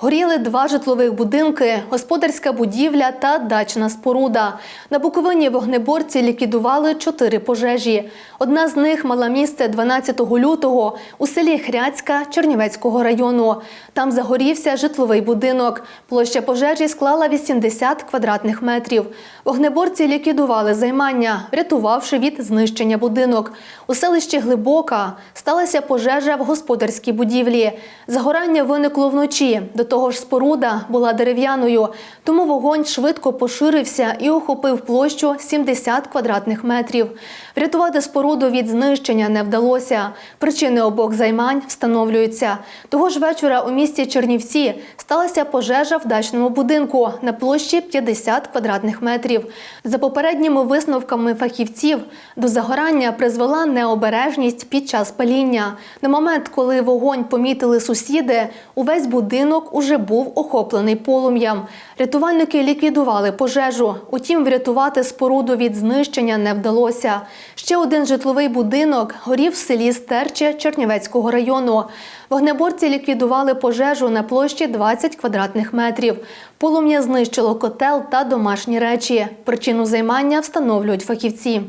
Горіли два житлових будинки, господарська будівля та дачна споруда. На Буковині вогнеборці ліквідували чотири пожежі. Одна з них мала місце 12 лютого у селі Хряцька Чернівецького району. Там загорівся житловий будинок. Площа пожежі склала 80 квадратних метрів. Вогнеборці ліквідували займання, врятувавши від знищення будинок. У селищі Глибока сталася пожежа в господарській будівлі. Загорання виникло вночі. До того ж, споруда була дерев'яною, тому вогонь швидко поширився і охопив площу 70 квадратних метрів. Врятувати споруду від знищення не вдалося. Причини обох займань встановлюються. Того ж вечора у місті Чернівці сталася пожежа в дачному будинку на площі 50 квадратних метрів. За попередніми висновками фахівців, до загорання призвела необережність під час паління. На момент, коли вогонь помітили сусіди, увесь будинок уже був охоплений полум'ям. Рятувальники ліквідували пожежу. Утім, врятувати споруду від знищення не вдалося. Ще один житловий будинок горів в селі Стерче Чернівецького району. Вогнеборці ліквідували пожежу на площі 20 квадратних метрів. Полум'я знищило котел та домашні речі. Причину займання встановлюють фахівці.